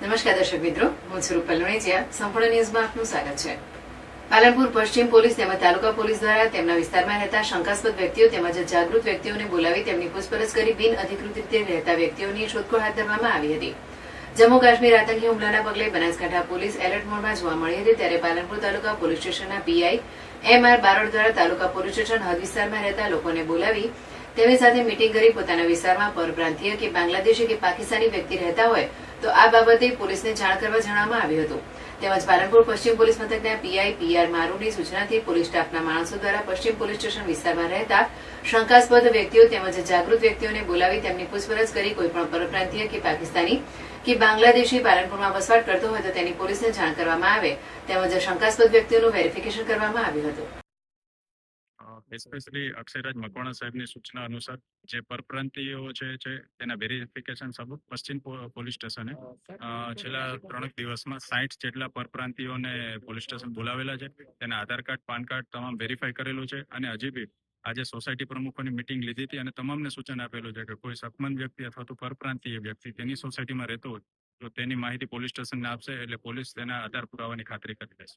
નમસ્કાર દર્શક મિત્રો, હું છું રૂપલ સંપૂર્ણ ન્યૂઝમાં આપનું સ્વાગત છે. પાલનપુર પશ્ચિમ પોલીસ તેમજ તાલુકા પોલીસ દ્વારા તેમના વિસ્તારમાં રહેતા શંકાસ્પદ વ્યક્તિઓ તેમજ જાગૃત વ્યક્તિઓને બોલાવી તેમની પૂછપરછ કરી બિન અધિકૃત રીતે રહેતા વ્યક્તિઓની શોધખોળ હાથ ધરવામાં આવી હતી. જમ્મુ કાશ્મીર આતંકી હુમલાના પગલે બનાસકાંઠા પોલીસ એલર્ટ મોડમાં જોવા મળી હતી ત્યારે પાલનપુર તાલુકા પોલીસ સ્ટેશનના પીઆઈ એમ આર બારોડ દ્વારા તાલુકા પોલીસ સ્ટેશન હદ વિસ્તારમાં રહેતા લોકોને બોલાવી તેમની સાથે મીટિંગ કરી પોતાના વિસ્તારમાં પરપ્રાંતીય કે બાંગ્લાદેશી કે પાકિસ્તાની વ્યક્તિ રહેતા હોય, તો આ બાબતે પોલીસને જાણ કરવા જણાવવામાં આવ્યું હતું. તેમજ પાલનપુર પશ્ચિમ પોલીસ મથકના પીઆઈ પીઆર મારુની સૂચનાથી પોલીસ સ્ટાફના માણસો દ્વારા પશ્ચિમ પોલીસ સ્ટેશન વિસ્તારમાં રહેતા શંકાસ્પદ વ્યક્તિઓ તેમજ જાગૃત વ્યક્તિઓને બોલાવી તેમની પૂછપરછ કરી કોઈપણ પરપ્રાંતીય કે પાકિસ્તાની કે બાંગ્લાદેશી પાલનપુરમાં વસવાટ કરતો હોય તો તેની પોલીસને જાણ કરવામાં આવે. તેમજ શંકાસ્પદ વ્યક્તિઓનું વેરિફિકેશન કરવામાં આવ્યું હતું. એસ્પેશિયલી અક્ષયરાજ મકવાણા સાહેબની સૂચના અનુસાર જે પરપ્રાંતિયો છે છે તેના વેરિફિકેશન સબૂત પશ્ચિમ પોલીસ સ્ટેશને છેલ્લા ત્રણ દિવસમાં સાઠ જેટલા પરપ્રાંતિઓને પોલીસ સ્ટેશન બોલાવેલા છે. તેના આધાર કાર્ડ પાન કાર્ડ તમામ વેરીફાઈ કરેલું છે અને હજી બી આજે સોસાયટી પ્રમુખોની મિટિંગ લીધી હતી અને તમામને સૂચન આપેલું છે કે કોઈ સકમન વ્યક્તિ અથવા તો પરપ્રાંતીય વ્યક્તિ તેની સોસાયટીમાં રહેતો હોય તો તેની માહિતી પોલીસ સ્ટેશનને આપશે એટલે પોલીસ તેના આધાર પુરાવાની ખાતરી કરી લેશે.